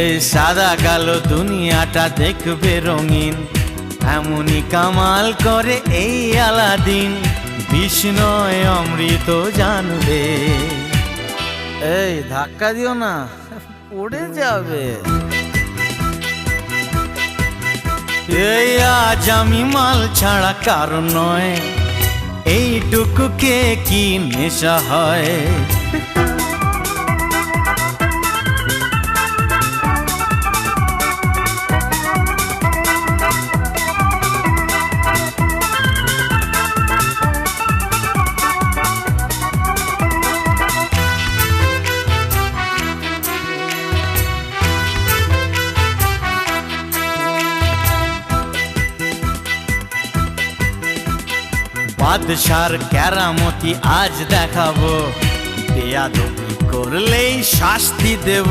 এই সাদা কালো দুনিয়াটা দেখবে রঙিন। এমনই কামাল করে এই আলাদিন। বিষ্ণয় অমৃত জানবে। এই ধাক্কা দিও না। পড়ে যাবে। এই আজ আমি মাল ছাড়া কারণ নয়। এইটুকু কে কি নেশা হয়? বাদশার ক্যারামতি আজ দেখাবো। বেয়াদবি করলেই শাস্তি দেব।